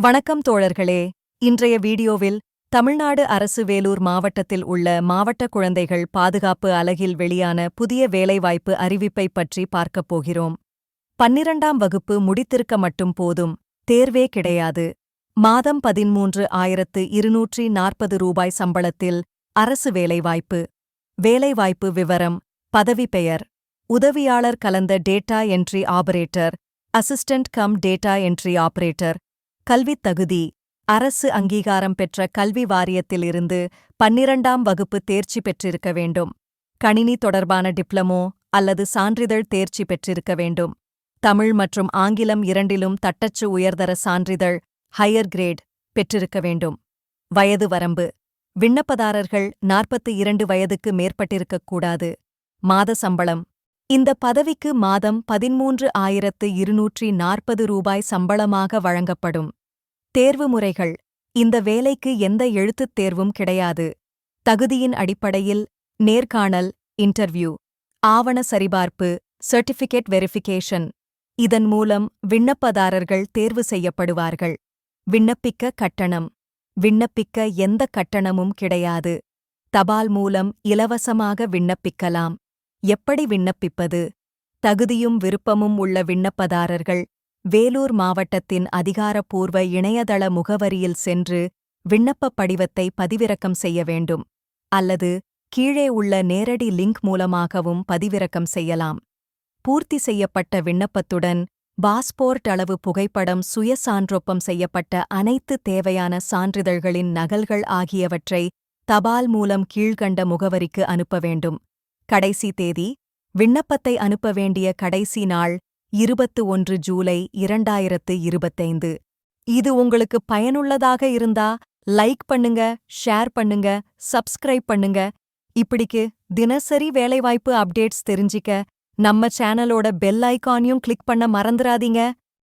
வணக்கம் தோழர்களே. இன்றைய வீடியோவில் தமிழ்நாடு அரசு வேலூர் மாவட்டத்தில் உள்ள மாவட்ட குழந்தைகள் பாதுகாப்பு அலகில் வெளியான புதிய வேலைவாய்ப்பு அறிவிப்பை பற்றி பார்க்கப் போகிறோம். பன்னிரண்டாம் வகுப்பு முடித்திருக்க மட்டும் போதும். தேர்வே கிடையாது. மாதம் பதிமூன்று ஆயிரத்து இருநூற்றி நாற்பது ரூபாய் சம்பளத்தில் அரசு வேலைவாய்ப்பு. வேலைவாய்ப்பு விவரம் பதவி பெயர். உதவியாளர் கலந்த data entry operator. Assistant cum data entry operator. கல்வித் தகுதி. அரசு அங்கீகாரம் பெற்ற கல்வி வாரியத்திலிருந்து பன்னிரண்டாம் வகுப்பு தேர்ச்சி பெற்றிருக்க வேண்டும். கணினி தொடர்பான டிப்ளமோ அல்லது சான்றிதழ் தேர்ச்சி பெற்றிருக்க வேண்டும். தமிழ் மற்றும் ஆங்கிலம் இரண்டிலும் தட்டச்சு உயர்தர சான்றிதழ் ஹையர் கிரேட் பெற்றிருக்க வேண்டும். வயது வரம்பு. விண்ணப்பதாரர்கள் நாற்பத்து இரண்டு வயதுக்கு மேற்பட்டிருக்கக்கூடாது மாத சம்பளம். இந்த பதவிக்கு மாதம் பதிமூன்று ஆயிரத்து இருநூற்றி நாற்பது ரூபாய் சம்பளமாக வழங்கப்படும். தேர்வு முறைகள். இந்த வேலைக்கு எந்த எழுத்துத் தேர்வும் கிடையாது. தகுதியின் அடிப்படையில் நேர்காணல் இன்டர்வியூ ஆவண சரிபார்ப்பு சர்டிஃபிகேட் வெரிஃபிகேஷன். இதன் மூலம் விண்ணப்பதாரர்கள் தேர்வு செய்யப்படுவார்கள். விண்ணப்பிக்க கட்டணம். விண்ணப்பிக்க எந்த கட்டணமும் கிடையாது. தபால் மூலம் இலவசமாக விண்ணப்பிக்கலாம். எப்படி விண்ணப்பிப்பது? தகுதியும் விருப்பமும் உள்ள விண்ணப்பதாரர்கள் வேலூர் மாவட்டத்தின் அதிகாரப்பூர்வ இணையதள முகவரியில் சென்று விண்ணப்பப் படிவத்தை பதிவிறக்கம் செய்ய வேண்டும் அல்லது கீழே உள்ள நேரடி லிங்க் மூலமாகவும் பதிவிறக்கம் செய்யலாம். பூர்த்தி செய்யப்பட்ட விண்ணப்பத்துடன் பாஸ்போர்ட் அளவு புகைப்படம் சுயசான்றொப்பம் செய்யப்பட்ட அனைத்து தேவையான சான்றிதழ்களின் நகல்கள் ஆகியவற்றை தபால் மூலம் கீழ்கண்ட முகவரிக்கு அனுப்ப வேண்டும். கடைசி தேதி விண்ணப்பத்தை அனுப்ப வேண்டிய கடைசி நாள் இருபத்து ஒன்று ஜூலை இரண்டாயிரத்து இருபத்தைந்து. இது உங்களுக்கு பயனுள்ளதாக இருந்தா லைக் பண்ணுங்க ஷேர் பண்ணுங்க சப்ஸ்கிரைப் பண்ணுங்க. இப்படிக்கு தினசரி வேலைவாய்ப்பு அப்டேட்ஸ் தெரிஞ்சிக்க நம்ம சேனலோட பெல் ஐகானையும் கிளிக் பண்ண மறந்துடாதீங்க